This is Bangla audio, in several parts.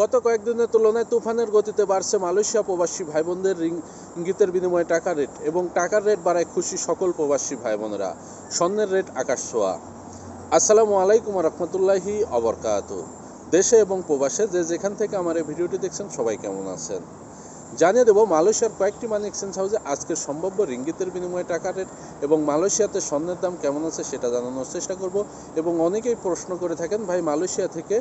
গত কয়েকদিনের তুলনায় তুফানের গতিতে বাড়ছে মালয়েশিয়া প্রবাসী ভাই বোনদের ইঙ্গিতের বিনিময়ে টাকা রেট এবং টাকার রেট বাড়ায় খুশি সকল প্রবাসী ভাই বোনেরা স্বর্ণের রেট আকাশ ছোঁয়া। আসসালামু আলাইকুম রহমতুল্লাহি অবরকাত দেশে এবং প্রবাসে যে যেখান থেকে আমার এই ভিডিওটি দেখছেন সবাই কেমন আছেন? জানিয়ে দেবো, মালয়েশিয়ার কয়েকটি মানি এক্সচেঞ্জ হাউসে আজকের সম্ভাব্য রিঙ্গিতের বিনিময়ে টাকা রেট এবং মালয়েশিয়াতে স্বর্ণের দাম কেমন আছে সেটা জানানোর চেষ্টা করব। এবং অনেকেই প্রশ্ন করে থাকেন, ভাই, মালয়েশিয়া থেকে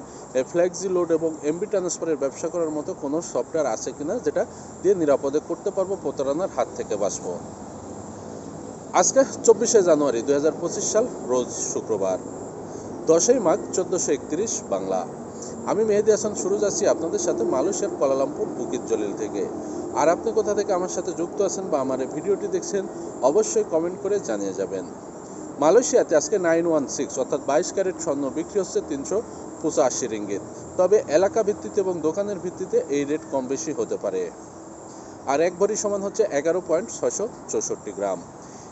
ফ্ল্যাক্সি লোড এবং এমবি ট্রান্সফারের ব্যবসা করার মতো কোনো সফটওয়্যার আছে কিনা যেটা দিয়ে নিরাপদে করতে পারব, প্রতারণার হাত থেকে বাঁচবো? আজকে চব্বিশে জানুয়ারি দু হাজার পঁচিশ সাল, রোজ শুক্রবার। দশই মাঘ চোদ্দোশো বাংলা। আমি মেহেদি হাসান সুরজ আছি আপনাদের সাথে মালয়েশিয়ার কোয়ালালামপুর বুকিত জলিল থেকে। আর আপনি কোথা থেকে আমার সাথে যুক্ত আছেন বা আমার ভিডিওটি দেখছেন, অবশ্যই কমেন্ট করে জানিয়ে যাবেন। মালয়েশিয়াতে আজকে নাইন ওয়ান সিক্স, অর্থাৎ বাইশ ক্যারেট স্বর্ণ বিক্রি হচ্ছে তিনশো পঁচাশি রিঙ্গিত। তবে এলাকা ভিত্তিতে এবং দোকানের ভিত্তিতে এই রেট কম বেশি হতে পারে। আর এক ভরি সমান হচ্ছে এগারো পয়েন্ট ছয়শো চৌষট্টি গ্রাম।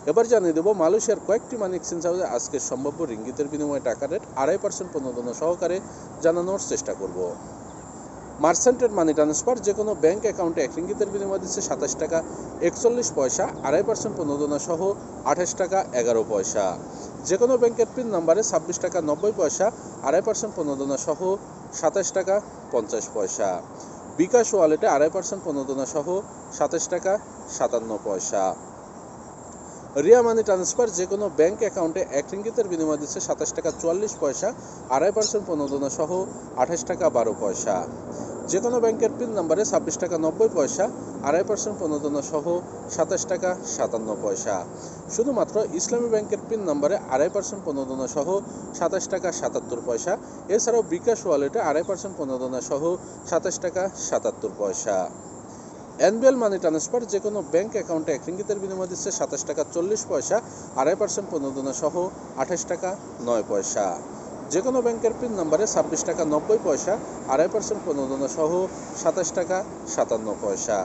এবার জানিয়ে দেবো, মালয়েশিয়ার কয়েকটি মানি এক্সচেঞ্জ হাউসে আজকের সম্ভাব্য রিঙ্গিতের বিনিময়ে টাকা রেট আড়াই পার্সেন্ট প্রণোদনা সহকারে জানানোর চেষ্টা করব। মার্সেন্টেড মানি ট্রান্সফার যে কোনো ব্যাঙ্ক অ্যাকাউন্টে এক রিঙ্গিতের বিনিময় দিচ্ছে সাতাশ টাকা একচল্লিশ পয়সা, আড়াই পার্সেন্ট প্রণোদনা সহ আঠাশ টাকা এগারো পয়সা। যে কোনো ব্যাংকের পিন নাম্বারে ছাব্বিশ টাকা নব্বই পয়সা, আড়াই পার্সেন্ট প্রণোদনা সহ সাতাশ টাকা পঞ্চাশ পয়সা। বিকাশ ওয়ালেটে আড়াই পার্সেন্ট প্রণোদনা সহ সাতাশ টাকা সাতান্ন পয়সা। রিয়া মানি ট্রান্সফার যে কোনো ব্যাংক অ্যাকাউন্টে এক রিঙ্গিতের বিনিময় দিচ্ছে সাতাশ টাকা চুয়াল্লিশ পয়সা, আড়াই পার্সেন্ট প্রণোদনা সহ আঠাশ টাকা বারো পয়সা। যে কোনো ব্যাংকের পিন নাম্বারে ছাব্বিশ টাকা নব্বই পয়সা, আড়াই পার্সেন্ট প্রণোদনা সহ সাতাশ টাকা সাতান্ন পয়সা। শুধুমাত্র ইসলামী ব্যাংকের পিন নাম্বারে আড়াই পার্সেন্ট প্রণোদনা সহ সাতাশ টাকা সাতাত্তর পয়সা, এছাড়াও বিকাশ ওয়ালেটে আড়াই পার্সেন্ট প্রণোদনা সহ সাতাশ টাকা সাতাত্তর পয়সা। এনবিএল মানি ট্রান্সফার যে কোনো ব্যাংক অ্যাকাউন্টে এক রিঙ্গিতের বিনিময় দিচ্ছে সাতাশ টাকা চল্লিশ পয়সা আড়াই পার্সেন্ট প্রণোদনা সহ আঠাশ টাকা নয় পয়সা। যে কোনো ব্যাংকের পিন নাম্বারে ছাব্বিশ টাকা নব্বই পয়সা আড়াই পার্সেন্ট প্রণোদনা সহ সাতাশ টাকা সাতান্ন পয়সা।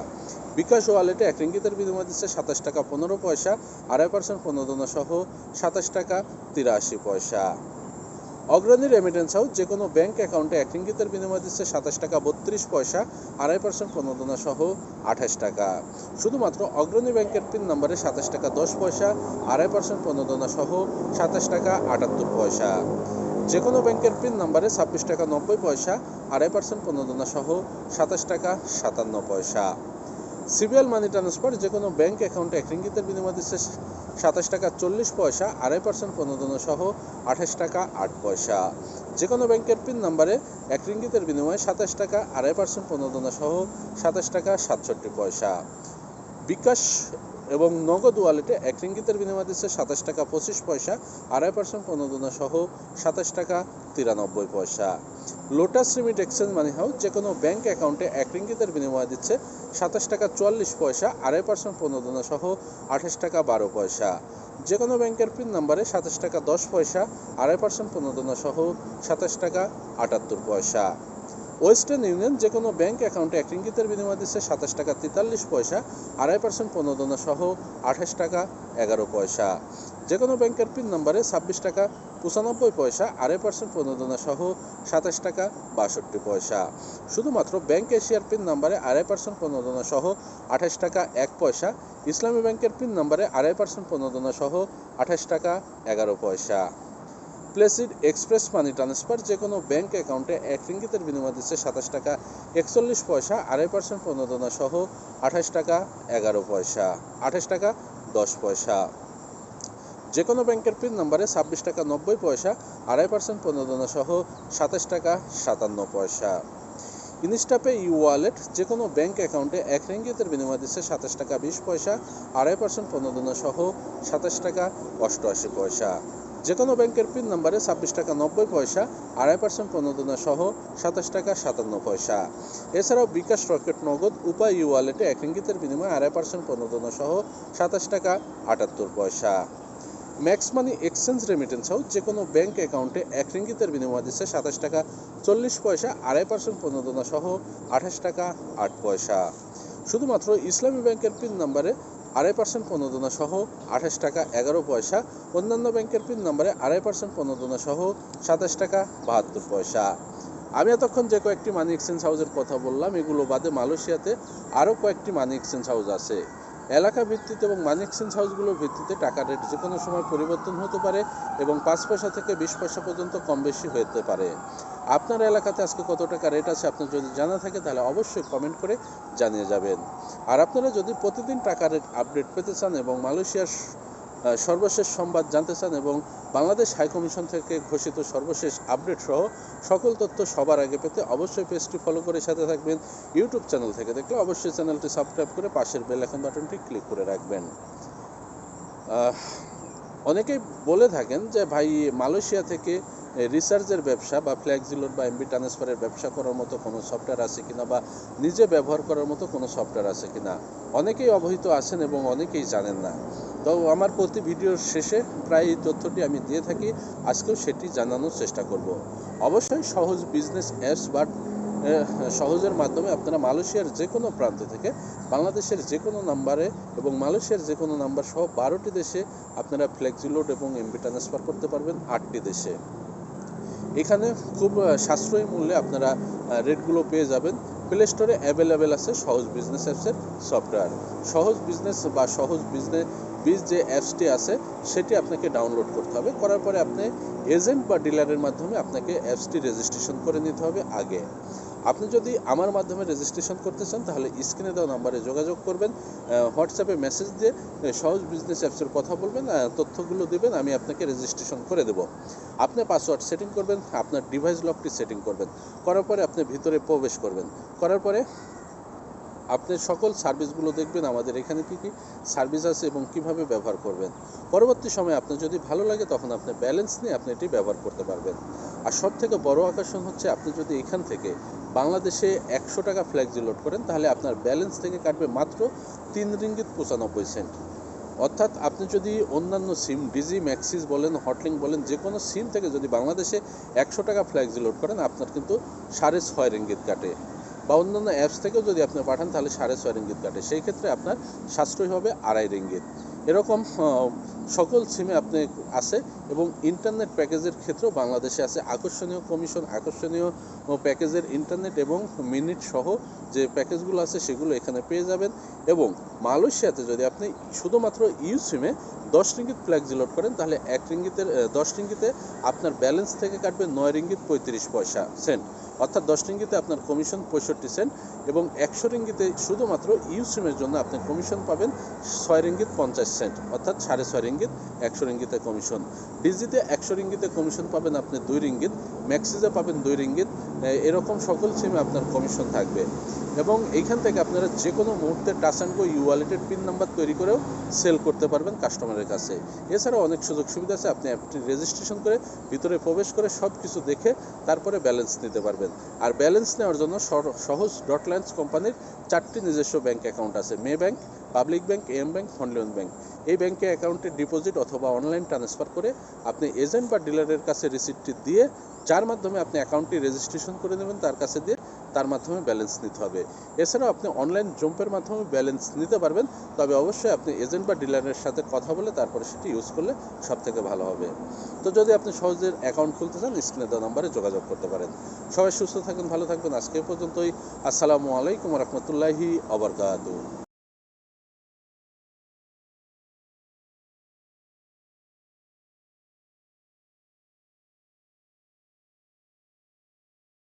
বিকাশ ওয়ালেটে এক রিঙ্গিতের বিনিময় দিচ্ছে সাতাশ টাকা পনেরো পয়সা আড়াই পার্সেন্ট প্রণোদনা সহ সাতাশ টাকা তিরাশি পয়সা। অগ্রণী রেমিটেন্স হাউস যে কোনো ব্যাংক অ্যাকাউন্টে এক রিঙ্গিতের বিনিময় দিচ্ছে সাতাশ টাকা বত্রিশ পয়সা, আড়াই পার্সেন্ট প্রণোদনা সহ আঠাশ টাকা। শুধুমাত্র অগ্রণী ব্যাংকের পিন নাম্বারে সাতাশ টাকা দশ পয়সা, আড়াই পার্সেন্ট প্রণোদনা সহ সাতাশ টাকা আটাত্তর পয়সা। যে কোনো ব্যাংকের পিন নাম্বারে ছাব্বিশ টাকা নব্বই পয়সা, আড়াই পার্সেন্ট প্রণোদনা সহ সাতাশ টাকা সাতান্ন পয়সা। সিবিএল মানি ট্রান্সফার যে কোনো ব্যাংক অ্যাকাউন্টে এক রিঙ্গিতের বিনিময় দিচ্ছে সাতাশ টাকা চল্লিশ পয়সা, আড়াই পার্সেন্ট প্রণোদনা সহ আঠাশ টাকা আট পয়সা। যে কোনো ব্যাংকের পিন নাম্বারে এক রিঙ্গিতের বিনিময়ে সাতাশ টাকা, আড়াই পার্সেন্ট প্রণোদনা সহ সাতাশ টাকা সাতষট্টি পয়সা। বিকাশ এবং নগদ ওয়ালেটে এক রিঙ্গিতের বিনিময় দিচ্ছে সাতাশ টাকা পঁচিশ পয়সা, আড়াই পার্সেন্ট প্রণোদনা সহ সাতাশ টাকা তিরানব্বই পয়সা। Lotus remit exchange money house যে কোনো ব্যাংক অ্যাকাউন্টে এক রিঙ্গিতের বিনিময় দিচ্ছে সাতাশ টাকা চুয়াল্লিশ পয়সা, আড়াই পার্সেন্ট প্রণোদনা সহ আঠাশ টাকা বারো পয়সা। যে কোনো ব্যাংকের পিন নাম্বারে সাতাশ টাকা দশ পয়সা, আড়াই পার্সেন্ট প্রণোদনা সহ সাতাশ টাকা আটাত্তর পয়সা। ওয়েস্টার্ন ইউনিয়ন যে কোনো ব্যাংক অ্যাকাউন্টে এক রিঙ্গিতের বিনিময় দিচ্ছে সাতাশ টাকা তেতাল্লিশ পয়সা, আড়াই পার্সেন্ট প্রণোদনা সহ আঠাশ টাকা এগারো পয়সা। যে কোনো ব্যাংকের পিন নাম্বারে ছাব্বিশ টাকা পঁচানব্বই পয়সা, আড়াই পার্সেন্ট প্রণোদনা সহ সাতাশ টাকা বাষট্টি পয়সা। শুধুমাত্র ব্যাংক এশিয়ার পিন নাম্বারে আড়াই পার্সেন্ট প্রণোদনা সহ আঠাশ টাকা এক পয়সা, ইসলামী ব্যাংকের পিন নাম্বারে আড়াই পার্সেন্ট প্রণোদনা সহ আঠাশ টাকা এগারো পয়সা। প্লেসিড এক্সপ্রেস মানি ট্রান্সফার যে কোনো ব্যাংক অ্যাকাউন্টে এক রিঙ্গিতের বিনিময় দিচ্ছে সাতাশ টাকা, একচল্লিশ পয়সা, আড়াই পার্সেন্ট প্রণোদনা সহ আঠাশ টাকা, এগারো পয়সা, আঠাশ টাকা, দশ পয়সা। যে কোনো ব্যাংকের পিন নাম্বারে ছাব্বিশ টাকা, নব্বই পয়সা, আড়াই পার্সেন্ট প্রণোদনা সহ সাতাশ টাকা, সাতান্ন পয়সা। ইনস্টাপে ই ওয়ালেট যে কোনো ব্যাংক অ্যাকাউন্টে এক রিঙ্গিতের বিনিময় দিচ্ছে সাতাশ টাকা, বিশ পয়সা, আড়াই পার্সেন্ট প্রণোদনা সহ সাতাশ টাকা, অষ্টআশি পয়সা। যে কোনো ব্যাংকের পিন নাম্বারে ছাব্বিশ টাকা নব্বই পয়সা, আড়াই পার্সেন্ট প্রণোদনা সহ সাতাশ টাকা সাতান্ন পয়সা। এছাড়াও বিকাশ রকেট নগদ, উপায় ই ওয়ালেটে এক ইঙ্গিতের বিনিময়ে আড়াই পার্সেন্ট প্রণোদনা সহ সাতাশ টাকা আটাত্তর পয়সা। Max money exchange remittance house যে কোনো ব্যাংক অ্যাকাউন্টে এক রিঙ্গিতের বিনিময় দিচ্ছে সাতাশ টাকা চল্লিশ পয়সা, আড়াই পার্সেন্ট প্রণোদনা সহ আঠাশ টাকা আট পয়সা। শুধুমাত্র ইসলামী ব্যাংকের পিন নাম্বারে আড়াই পার্সেন্ট প্রণোদনা সহ আঠাশ টাকা এগারো পয়সা। অন্যান্য ব্যাংকের পিন নম্বরে আড়াই পার্সেন্ট প্রণোদনা সহ সাতাশ টাকা বাহাত্তর পয়সা। আমি এতক্ষণ যে কয়েকটি মানি এক্সচেঞ্জ হাউসের কথা বললাম, এগুলো বাদে মালয়েশিয়াতে আরও কয়েকটি মানি এক্সচেঞ্জ হাউস আছে। এলাকা ভিত্তিতে এবং মানি এক্সচেঞ্জ হাউসগুলোর ভিত্তিতে টাকা রেট যে কোনো সময় পরিবর্তন হতে পারে এবং পাঁচ পয়সা থেকে বিশ পয়সা পর্যন্ত কম বেশি হতে পারে। আপনার এলাকাতে আজকে কত টাকা রেট আছে আপনার যদি জানা থাকে তাহলে অবশ্যই কমেন্ট করে জানিয়ে যাবেন। আর আপনারা যদি প্রতিদিন টাকা রেট আপডেট পেতে চান এবং মালয়েশিয়ার সর্বশেষ সংবাদ জানতে চান এবং বাংলাদেশ হাইকমিশন থেকে ঘোষিত সর্বশেষ আপডেট সহ সকল তথ্য সবার আগে পেতে অবশ্যই পেজটি ফলো করে সাথে থাকবেন। ইউটিউব চ্যানেল থেকে দেখলে অবশ্যই চ্যানেলটি সাবস্ক্রাইব করে পাশের বেল আইকন বাটনটি ক্লিক করে রাখবেন। অনেকেই বলে থাকেন যে, ভাই, মালয়েশিয়া থেকে রিসার্চের ব্যবসা বা ফ্ল্যাক্সিলোড বা এমবি ট্রান্সফারের ব্যবসা করার মতো কোনো সফটওয়্যার আছে কিনা বা নিজে ব্যবহার করার মতো কোনো সফটওয়্যার আছে কিনা? অনেকেই অবহিত আছেন এবং অনেকেই জানেন না। তো আমার প্রতি ভিডিওর শেষে প্রায় এই তথ্যটি আমি দিয়ে থাকি। আজকেও সেটি জানানোর চেষ্টা করব। অবশ্যই সহজ বিজনেস অ্যাপস বা সহজের মাধ্যমে আপনারা মালয়েশিয়ার যে কোনো প্রান্ত থেকে বাংলাদেশের যে কোনো নাম্বারে এবং মালয়েশিয়ার যে কোনো নাম্বার সহ বারোটি দেশে আপনারা ফ্লেক্সিলোড এবং এমবি ট্রান্সফার করতে পারবেন আটটি দেশে। এখানে খুব সাশ্রয়ী মূল্যে আপনারা রেটগুলো পেয়ে যাবেন। প্লে স্টোরে অ্যাভেলেবেল আছে সহজ বিজনেস অ্যাপসের সফটওয়্যার। সহজ বিজনেস বা সহজ বিজনেস বিজ যে অ্যাপসটি আছে, সেটি আপনাকে ডাউনলোড করতে হবে। করার পরে আপনি এজেন্ট বা ডিলারের মাধ্যমে আপনাকে অ্যাপসটি রেজিস্ট্রেশন করে নিতে হবে আগে। আপনি যদি আমার মাধ্যমে রেজিস্ট্রেশন করতে চান, তাহলে স্ক্রিনে দেওয়া নাম্বারে যোগাযোগ করবেন হোয়াটসঅ্যাপে মেসেজ দিয়ে সহজ বিজনেস অ্যাপসের কথা বলবেন তথ্যগুলো দেবেন, আমি আপনাকে রেজিস্ট্রেশন করে দেব। আপনি পাসওয়ার্ড সেটিং করবেন, আপনার ডিভাইস লকটি সেটিং করবেন। করার পরে আপনি ভিতরে প্রবেশ করবেন। করার পরে আপনি সকল সার্ভিসগুলো দেখবেন, আমাদের এখানে কি কি সার্ভিস আছে এবং কীভাবে ব্যবহার করবেন। পরবর্তী সময়ে আপনার যদি ভালো লাগে, তখন আপনি ব্যালেন্স নিয়ে আপনি এটি ব্যবহার করতে পারবেন। আর সব থেকে বড় আকর্ষণ হচ্ছে, আপনি যদি এখান থেকে বাংলাদেশে একশো টাকা ফ্ল্যাক্সি লোড করেন, তাহলে আপনার ব্যালেন্স থেকে কাটবে মাত্র তিন রিঙ্গিত পঁচানব্বই সেন্ট। অর্থাৎ আপনি যদি অন্যান্য সিম, ডিজি, ম্যাক্সিস বলেন, হটলিং বলেন, যে কোনো সিম থেকে যদি বাংলাদেশে একশো টাকা ফ্ল্যাক্সি লোড করেন, আপনার কিন্তু সাড়ে ছয় রিঙ্গিত কাটে। বা অন্যান্য অ্যাপস থেকেও যদি আপনি পাঠান, তাহলে সাড়ে ছয় রিঙ্গিত কাটে। সেই ক্ষেত্রে আপনার সাশ্রয় হবে আড়াই রিঙ্গিত। এরকম সকল সিমে আপনি আছে এবং ইন্টারনেট প্যাকেজের ক্ষেত্রেও বাংলাদেশে আছে। আকর্ষণীয় কমিশন, আকর্ষণীয় প্যাকেজের ইন্টারনেট এবং মিনিট সহ যে প্যাকেজগুলো আছে সেগুলো এখানে পেয়ে যাবেন। এবং মালয়েশিয়াতে যদি আপনি শুধুমাত্র ইউ সিমে দশ রিঙ্গিত ফ্ল্যাক্সি লোড করেন, তাহলে এক রিঙ্গিতের দশ রিঙ্গিতে আপনার ব্যালেন্স থেকে কাটবে নয় রিঙ্গিত পঁয়ত্রিশ পয়সা সেন্ট। অর্থাৎ দশ রিঙ্গিতে আপনার কমিশন পঁয়ষট্টি সেন্ট এবং একশো রিঙ্গিতে শুধুমাত্র ইউ সিমের জন্য আপনি কমিশন পাবেন ছয় রিঙ্গিত পঞ্চাশ সেন্ট অর্থাৎ সাড়ে ছয় রিঙ্গিত, একশো রিঙ্গিতে কমিশন ডিজিতে একশো রিঙ্গিতে কমিশন পাবেন আপনি দুই রিঙ্গিত, ম্যাক্সিজে পাবেন দুই রিঙ্গিত এরকম সকল সিমে আপনার কমিশন থাকবে। এবং এইখান থেকে আপনারা যে কোনো মুহূর্তে টাচ অ্যান্ড গো ইউ ওয়ালেটের পিন নাম্বার তৈরি করেও সেল করতে পারবেন কাস্টমারের কাছে। এছাড়াও অনেক সুযোগ সুবিধা আছে, আপনি অ্যাপটি রেজিস্ট্রেশন করে ভিতরে প্রবেশ করে সব কিছু দেখে তারপরে ব্যালেন্স নিতে পারবেন। আর ব্যালেন্স নেওয়ার জন্য সহজ ডটল্যান্ডস কোম্পানির চারটি নিজস্ব ব্যাংক অ্যাকাউন্ট আছে May bank public bank, M bank ফন্ডলোন bank. এই ব্যাংকে অ্যাকাউন্টে ডিপোজিট অথবা অনলাইন ট্রান্সফার করে আপনি এজেন্ট বা ডিলারের কাছে রিসিপ্টটি দিয়ে, যার মাধ্যমে আপনি অ্যাকাউন্টটি রেজিস্ট্রেশন করে নেবেন, তার কাছে দিয়ে তার মাধ্যমে ব্যালেন্স নিতে হবে। এছাড়াও আপনি অনলাইন জম্পের মাধ্যমে ব্যালেন্স নিতে পারবেন, তবে অবশ্যই আপনি এজেন্ট বা ডিলারের সাথে কথা বলে তারপরে সেটি ইউজ করলে সব থেকে ভালো হবে। তো যদি আপনি সহজে অ্যাকাউন্ট খুলতে চান, স্ক্রিনে দেওয়া নাম্বারে যোগাযোগ করতে পারেন। সবাই সুস্থ থাকবেন, ভালো থাকবেন। আজকে পর্যন্তই। আসসালামু আলাইকুম রহমতুল্লাহি আবরকাতু